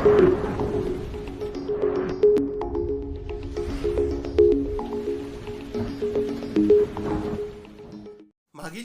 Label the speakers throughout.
Speaker 1: मागील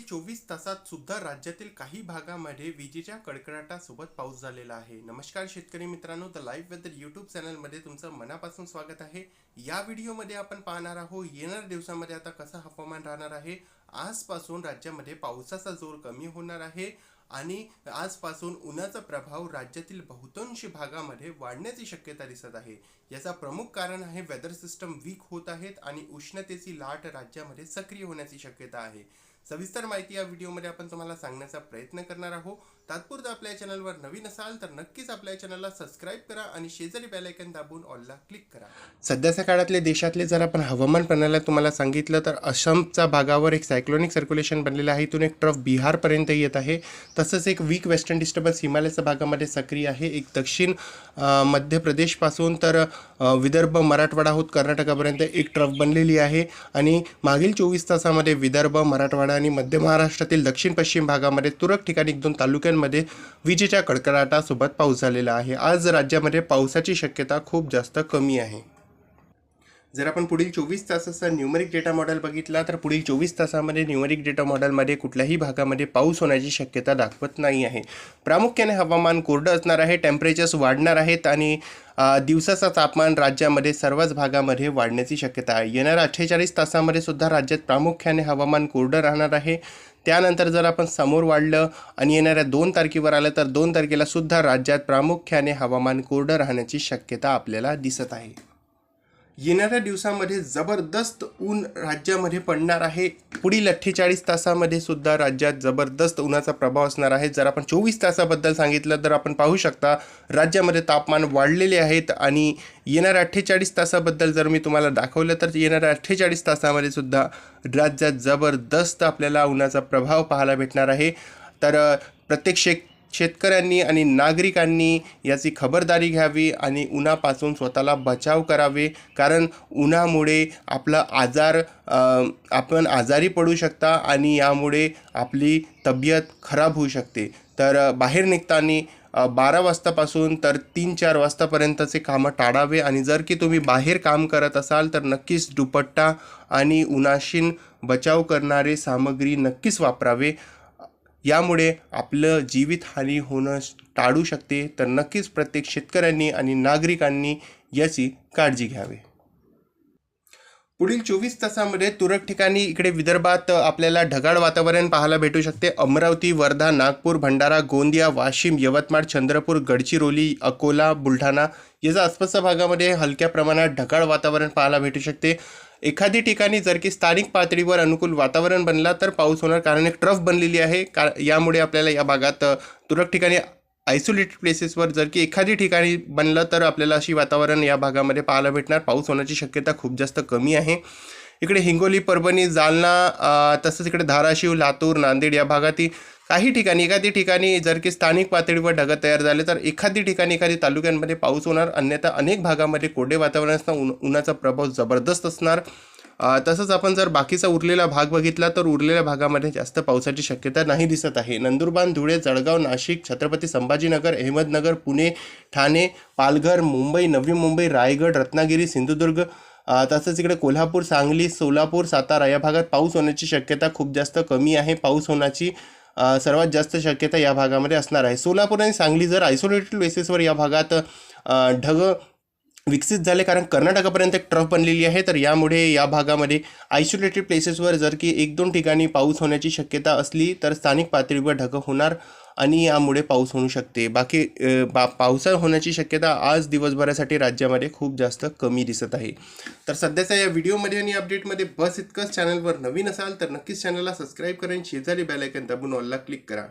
Speaker 1: चोवीस तासात सुद्धा राज्यातील काही भागामध्ये विजेच्या कडकडाटासोबत पाऊस झालेला आहे. नमस्कार शेतकरी मित्रांनो द लाईव्ह वेदर यूट्यूब चॅनलमध्ये तुमचं मनापासून स्वागत आहे. या व्हिडिओमध्ये आपण पाहणार आहोत येणाऱ्या दिवसामध्ये आता कसं हवामान राहणार आहे? आजपासून राज्यामध्ये पावसाचा जोर कमी होणार आहे. आणि आजपासून उन्हाचा प्रभाव राज्यातील बहुतांश भागामध्ये वाढण्याची शक्यता दिसत आहे. याचा प्रमुख कारण आहे वेदर सिस्टम वीक होत आहेत आणि उष्णतेची लाट राज्यामध्ये सक्रिय होण्याची शक्यता आहे. सविस्तर माहिती या व्हिडिओमध्ये आपण तुम्हाला सांगण्याचा प्रयत्न करणार आहोत. तात्पुरतं आपल्या चॅनलवर नवीन असाल तर नक्कीच आपल्या चॅनलला सबस्क्राईब करा आणि शेजारी बेलायकन दाबून ऑलला क्लिक करा. सध्याच्या काळातले देशातले जर आपण हवामान प्रणाली तुम्हाला सांगितलं तर असमच्या भागावर एक सायक्लोनिक सर्क्युलेशन बनलेलं आहे. इथून एक ट्रफ बिहारपर्यंत येत आहे. तसंच एक वीक वेस्टर्न डिस्टर्बन्स हिमालयाच्या भागामध्ये सक्रिय आहे. एक दक्षिण मध्य प्रदेशपासून तर विदर्भ मराठवाडा होत कर्नाटकापर्यंत एक ट्रफ बनलेली आहे. आणि मागील चोवीस तासामध्ये विदर्भ मराठवाडा आणि मध्य महाराष्ट्रातील दक्षिण पश्चिम भागामध्ये तुरळक ठिकाणी एक दोन तालुक्यांमध्ये विजेच्या कडकडाटासोबत पाऊस झालेला आहे. आज राज्यामध्ये पावसाची शक्यता खूप जास्त कमी आहे. जर आपण पुढील चोवीस तासाचा न्यूमरिक डेटा मॉडेल बघितला तर पुढील चोवीस तासामध्ये न्यूमरिक डेटा मॉडेलमध्ये कुठल्याही भागामध्ये पाऊस होण्याची शक्यता दाखवत नाही आहे. प्रामुख्याने हवामान कोरडं असणार आहे टेम्परेचर्स वाढणार आहेत आणि दिवसाचं तापमान राज्यामध्ये सर्वच भागामध्ये वाढण्याची शक्यता आहे. येणाऱ्या अठ्ठेचाळीस तासामध्ये सुद्धा राज्यात प्रामुख्याने हवामान कोरडं राहणार आहे. त्यानंतर जर आपण समोर वाढलं आणि येणाऱ्या दोन तारखेवर आलं तर दोन तारखेला सुद्धा राज्यात प्रामुख्याने हवामान कोरडं राहण्याची शक्यता आपल्याला दिसत आहे. येणाऱ्या दिवसामध्ये जबरदस्त ऊन राज्यामध्ये पडणार आहे. पुढील अठ्ठेचाळीस तासामध्ये सुद्धा राज्यात जबरदस्त उन्हाचा प्रभाव असणार आहे. जर आपण चोवीस तासाबद्दल सांगितलं तर आपण पाहू शकता राज्यामध्ये तापमान वाढलेले आहेत आणि येणाऱ्या अठ्ठेचाळीस तासाबद्दल जर मी तुम्हाला दाखवलं तर येणाऱ्या अठ्ठेचाळीस तासामध्ये सुद्धा राज्यात जबरदस्त आपल्याला उन्हाचा प्रभाव पाहायला भेटणार आहे. तर प्रत्येक शेक शेतकऱ्यांनी आणि नागरिकांनी याची खबरदारी घ्यावी आणि उन्हापासून स्वतःला बचाव करावे. कारण उन्हामुळे आपला आजार आपण आजारी पडू शकता आणि यामुळे आपली तब्येत खराब होऊ शकते. तर बाहेर निघताना बारा वाजतापासून तर तीन चार वाजतापर्यंतचे कामं टाळावे आणि जर की तुम्ही बाहेर काम करत असाल तर नक्कीच दुपट्टा आणि उन्हाशीन बचाव करणारे सामग्री नक्कीच वापरावे. यामुळे आपलं जीवितहानी होणं टाळू शकते. तर नक्कीच प्रत्येक शेतकऱ्यांनी आणि नागरिकांनी याची काळजी घ्यावी. पुढील चोवीस तासामध्ये तुरळक ठिकाणी इकडे विदर्भात आपल्याला ढगाळ वातावरण पाहायला भेटू शकते. अमरावती वर्धा नागपूर भंडारा गोंदिया वाशिम यवतमाळ चंद्रपूर गडचिरोली अकोला बुलढाणा याच्या आसपासच्या भागामध्ये हलक्या प्रमाणात ढगाळ वातावरण पाहायला भेटू शकते. एखादी ठिकाणी जर की स्थानिक पातळीवर अनुकूल वातावरण बनला तर पाऊस होणार कारण एक ट्रफ बनलेली आहे. का यामुळे आपल्याला या भागात तुरळक ठिकाणी आयसोलेटेड प्लेसेसवर जर की एखादी ठिकाणी बनलं तर आपल्याला अशी वातावरण या भागामध्ये पाहायला भेटणार. पाऊस होण्याची शक्यता खूप जास्त कमी आहे. इकडे हिंगोली परभणी जालना तसंच इकडे धाराशिव लातूर नांदेड या भागातील काही ठिकाणी एखादी ठिकाणी जर की स्थानिक पातळीवर ढगं तयार झाले तर एखादी ठिकाणी एखादी तालुक्यांमध्ये पाऊस होणार अन्यथा अनेक भागामध्ये कोरडे वातावरण असणार उन उन्हाचा प्रभाव जबरदस्त असणार. तसंच आपण जर बाकीचा उरलेला भाग बघितला तर उरलेल्या भागामध्ये जास्त पावसाची शक्यता नाही दिसत आहे. नंदुरबार धुळे जळगाव नाशिक छत्रपती संभाजीनगर अहमदनगर पुणे ठाणे पालघर मुंबई नवी मुंबई रायगड रत्नागिरी सिंधुदुर्ग तसंच इकडे कोल्हापूर सांगली सोलापूर सातारा या भागात पाऊस होण्याची शक्यता खूप जास्त कमी आहे. पाऊस होण्याची सर्वात जास्त शक्यता या भागामध्ये असणार आहे. सोलापूर आणि सांगली जर आयसोलेटेड बेसिसवर या भागात ढग विकसित झाले कारण कर्नाटकापर्यंत एक ट्रफ बनलेली आहे तर यामुळे या भागामध्ये आयसोलेटेड प्लेसेसवर जर की एक दोन ठिकाणी पाऊस होण्याची शक्यता असली तर स्थानिक पातळीवर ढगं होणार. आणि यामुळे पाऊस होऊ शकते. बाकी बा पावसा होण्याची शक्यता आज दिवसभरासाठी राज्यामध्ये खूप जास्त कमी दिसत आहे. तर सध्याच्या या व्हिडिओमध्ये आणि अपडेटमध्ये बस इतकंच चॅनलवर नवीन असाल तर नक्कीच चॅनलला सबस्क्राईब करा आणि शेजारी बेलायकन दाबून ऑलला क्लिक करा.